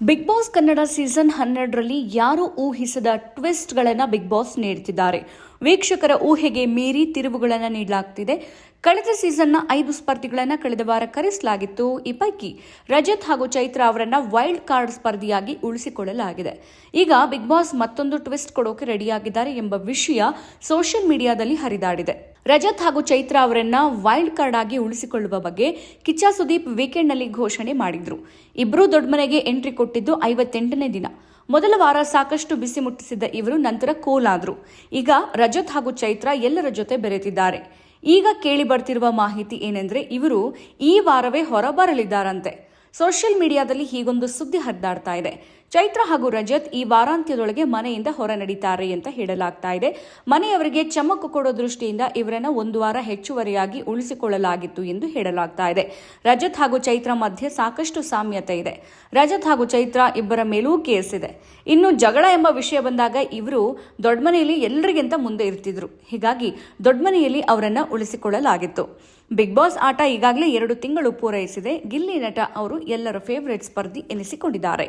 Big boss Kannada season ಹನ್ನೆರಡರಲ್ಲಿ ಯಾರು ಊಹಿಸದ ಟ್ವಿಸ್ಟ್ಗಳನ್ನು big boss ನೀಡುತ್ತಿದ್ದಾರೆ ವೀಕ್ಷಕರ ಊಹೆಗೆ ಮೀರಿ ತಿರುವುಗಳನ್ನು ನೀಡಲಾಗ್ತಿದೆ. ಕಳೆದ ಸೀಸನ್ನ ಐದು ಸ್ಪರ್ಧಿಗಳನ್ನು ಕಳೆದ ವಾರ ಕರೆಸಲಾಗಿತ್ತು. ಈ ಪೈಕಿ ರಜತ್ ಹಾಗೂ ಚೈತ್ರ ಅವರನ್ನ ವೈಲ್ಡ್ ಕಾರ್ಡ್ ಸ್ಪರ್ಧಿಯಾಗಿ ಉಳಿಸಿಕೊಳ್ಳಲಾಗಿದೆ. ಈಗ ಬಿಗ್ ಬಾಸ್ ಮತ್ತೊಂದು ಟ್ವಿಸ್ಟ್ ಕೊಡೋಕೆ ರೆಡಿಯಾಗಿದ್ದಾರೆ ಎಂಬ ವಿಷಯ ಸೋಷಿಯಲ್ ಮೀಡಿಯಾದಲ್ಲಿ ಹರಿದಾಡಿದೆ. ರಜತ್ ಹಾಗೂ ಚೈತ್ರ ಅವರನ್ನ ವೈಲ್ಡ್ ಕಾರ್ಡ್ ಆಗಿ ಉಳಿಸಿಕೊಳ್ಳುವ ಬಗ್ಗೆ ಕಿಚ್ಚ ಸುದೀಪ್ ವೀಕೆಂಡ್ನಲ್ಲಿ ಘೋಷಣೆ ಮಾಡಿದ್ರು. ಇಬ್ಬರೂ ದೊಡ್ಡ ಮನೆಗೆ ಎಂಟ್ರಿ ಕೊಟ್ಟಿದ್ದು ಐವತ್ತೆಂಟನೇ ದಿನ. ಮೊದಲ ವಾರ ಸಾಕಷ್ಟು ಬಿಸಿ ಮುಟ್ಟಿಸಿದ್ದ ಇವರು ನಂತರ ಕೋಲಾದ್ರು. ಈಗ ರಜತ್ ಹಾಗೂ ಚೈತ್ರ ಎಲ್ಲರ ಜೊತೆ ಬೆರೆತಿದ್ದಾರೆ. ಈಗ ಕೇಳಿ ಬರ್ತಿರುವ ಮಾಹಿತಿ ಏನೆಂದ್ರೆ ಇವರು ಈ ವಾರವೇ ಹೊರಬರಲಿದ್ದಾರಂತೆ. ಸೋಷಿಯಲ್ ಮೀಡಿಯಾದಲ್ಲಿ ಹೀಗೊಂದು ಸುದ್ದಿ ಹರಿದಾಡ್ತಾ ಇದೆ. ಚೈತ್ರ ಹಾಗೂ ರಜತ್ ಈ ವಾರಾಂತ್ಯದೊಳಗೆ ಮನೆಯಿಂದ ಹೊರ ನಡೀತಾರೆ ಅಂತ ಹೇಳಲಾಗ್ತಾ ಇದೆ. ಮನೆಯವರಿಗೆ ಚಮಕು ಕೊಡೋ ದೃಷ್ಟಿಯಿಂದ ಇವರನ್ನ ಒಂದು ವಾರ ಹೆಚ್ಚುವರಿಯಾಗಿ ಉಳಿಸಿಕೊಳ್ಳಲಾಗಿತ್ತು ಎಂದು ಹೇಳಲಾಗ್ತಾ ಇದೆ. ರಜತ್ ಹಾಗೂ ಚೈತ್ರ ಮಧ್ಯೆ ಸಾಕಷ್ಟು ಸಾಮ್ಯತೆ ಇದೆ. ರಜತ್ ಹಾಗೂ ಚೈತ್ರ ಇಬ್ಬರ ಮೇಲೂ ಕೇಸ್ ಇದೆ. ಇನ್ನು ಜಗಳ ಎಂಬ ವಿಷಯ ಬಂದಾಗ ಇವರು ದೊಡ್ಡ ಮನೆಯಲ್ಲಿ ಎಲ್ಲರಿಗಿಂತ ಮುಂದೆ ಇರ್ತಿದ್ರು. ಹೀಗಾಗಿ ದೊಡ್ಡಮನೆಯಲ್ಲಿ ಅವರನ್ನ ಉಳಿಸಿಕೊಳ್ಳಲಾಗಿತ್ತು. ಬಿಗ್ ಬಾಸ್ ಆಟ ಈಗಾಗಲೇ ಎರಡು ತಿಂಗಳು ಪೂರೈಸಿದೆ. ಗಿಲ್ಲಿ ನಟ ಅವರು ಎಲ್ಲರ ಫೇವರೇಟ್ ಸ್ಪರ್ಧಿ ಎನಿಸಿಕೊಂಡಿದ್ದಾರೆ.